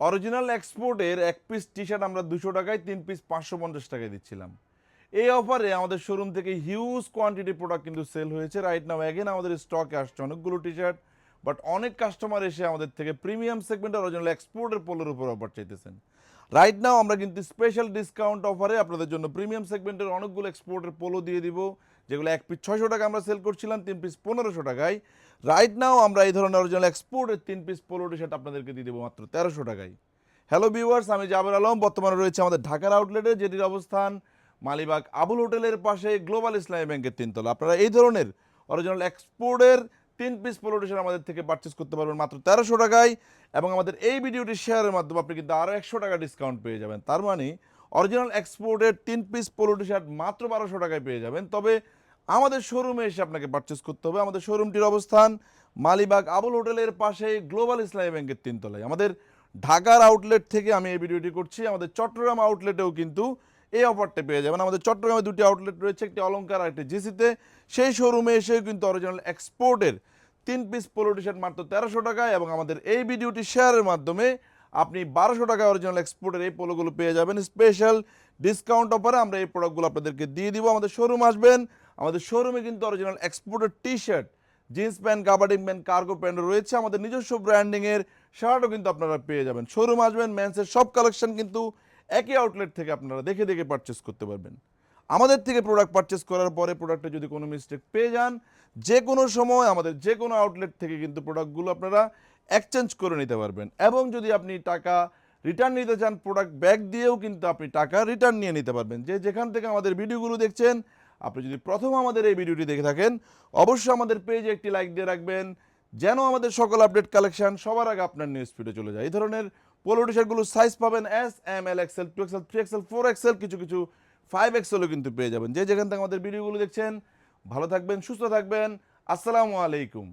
Original এক্সপোর্টের এক piece T shirt আমরা দুশো টাকায়, তিন পিস পাঁচশো পঞ্চাশ টাকায় দিচ্ছিলাম। এই অফারে আমাদের শোরুম থেকে হিউজ কোয়ান্টিটি প্রোডাক্ট কিন্তু সেল হয়েছে। রাইট নাও অ্যাগেন আমাদের স্টকে আসছে অনেকগুলো টি শার্ট বাট অনেক কাস্টমার এসে আমাদের থেকে প্রিমিয়াম সেগমেন্টের অরিজিনাল এক্সপোর্টের পোলোর উপর অফার চাইতেছেন। রাইট নাও আমরা কিন্তু স্পেশাল ডিসকাউন্ট অফারে আপনাদের জন্য প্রিমিয়াম সেগমেন্টের অনেকগুলো এক্সপোর্টের পোলো দিয়ে দিব। যেগুলো এক পিস ছয়শো টাকা আমরা সেল করছিলাম, তিন পিস পনেরোশো টাকায়। রাইট নাও আমরা এই ধরনের অরিজিনাল এক্সপোর্টের তিন পিস পোলো টি শার্ট আপনাদেরকে দিয়ে দেবো মাত্র তেরোশো টাকায়। হ্যালো ভিউয়ার্স আমি জাবের আলম, বর্তমানে রয়েছে আমাদের ঢাকার আউটলেটে যেটির অবস্থান মালিবাগ আবুল হোটেলের পাশে গ্লোবাল ইসলামী ব্যাংকের তিনতলা। আপনারা এই ধরনের অরিজিনাল এক্সপোর্টের তিন পিস পোলো টি শার্ট আমাদের থেকে পারচেস করতে পারবেন মাত্র তেরোশো টাকায়। এবং আমাদের এই ভিডিওটি শেয়ারের মাধ্যমে আপনি কিন্তু আরও একশো টাকা ডিসকাউন্ট পেয়ে যাবেন। তার মানে অরিজিনাল এক্সপোর্টের তিন পিস পোলো টি শার্ট মাত্র বারোশো টাকায় পেয়ে যাবেন। তবে আমাদের শোরুমে এসে আপনাকে পারচেস করতে হবে। আমাদের শোরুমটির অবস্থান মালিবাগ আবুল হোটেলের পাশে গ্লোবাল ইসলামী ব্যাংকের তিনতলায়। আমাদের ঢাকার আউটলেট থেকে আমি এই ভিডিওটি করছি। আমাদের চট্টগ্রাম আউটলেটেও কিন্তু এই অফারটা পেয়ে যাবেন। আমাদের চট্টগ্রামে দুটি আউটলেট রয়েছে, একটি অলঙ্কার আর একটি জিসিতে সেই শোরুমে এসেও কিন্তু অরিজিনাল এক্সপোর্টের তিন পিস পোলো টি শার্ট মাত্র তেরোশো টাকায় এবং আমাদের এই ভিডিওটি শেয়ারের মাধ্যমে আপনি বারোশো টাকায় অরিজিনাল এক্সপোর্টের এই পোলোগুলো পেয়ে যাবেন। স্পেশাল ডিসকাউন্ট অফারে আমরা এই প্রোডাক্টগুলো আপনাদেরকে দিয়ে দিব। আমাদের শোরুম আসবেন। আমাদের শোরুমে কিন্তু অরিজিনাল এক্সপোর্টের টি শার্ট জিন্স প্যান্ট কাবাডিং প্যান্ট কার্গো প্যান্ট রয়েছে। আমাদের নিজস্ব ব্র্যান্ডিংয়ের শার্টও কিন্তু আপনারা পেয়ে যাবেন। শোরুম আসবেন ম্যান্সের সব কালেকশন কিন্তু একই আউটলেট থেকে আপনারা দেখে দেখে পারচেস করতে পারবেন। আমাদের থেকে প্রোডাক্ট পারচেস করার পরে প্রোডাক্টে যদি কোনো মিস্টেক পেয়ে যান, যে কোনো সময় আমাদের যে কোনো আউটলেট থেকে কিন্তু প্রোডাক্টগুলো আপনারা এক্সচেঞ্জ করে নিতে পারবেন। এবং যদি আপনি টাকা রিটার্ন নিতে চান প্রোডাক্ট ব্যাক দিয়েও কিন্তু আপনি টাকা রিটার্ন নিয়ে নিতে পারবেন। যে যেখান থেকে আমাদের ভিডিওগুলো দেখছেন আপনি যদি প্রথম আমাদের এই ভিডিওটি দেখে থাকেন, অবশ্যই আমাদের পেজে একটি লাইক দিয়ে রাখবেন। যেন আমাদের সকল আপডেট কালেকশন সবার আগে আপনার নিউজ ফিডে চলে যায়। এই ধরনের পোলো টি সাইজ পাবেন S M L XL two XL three XL four XL কিছু কিছু ফাইভ এক্সেলও কিন্তু পেয়ে যাবেন। যে যেখান থেকে আমাদের ভিডিওগুলো দেখছেন, ভালো থাকবেন, সুস্থ থাকবেন। আসসালামু আলাইকুম।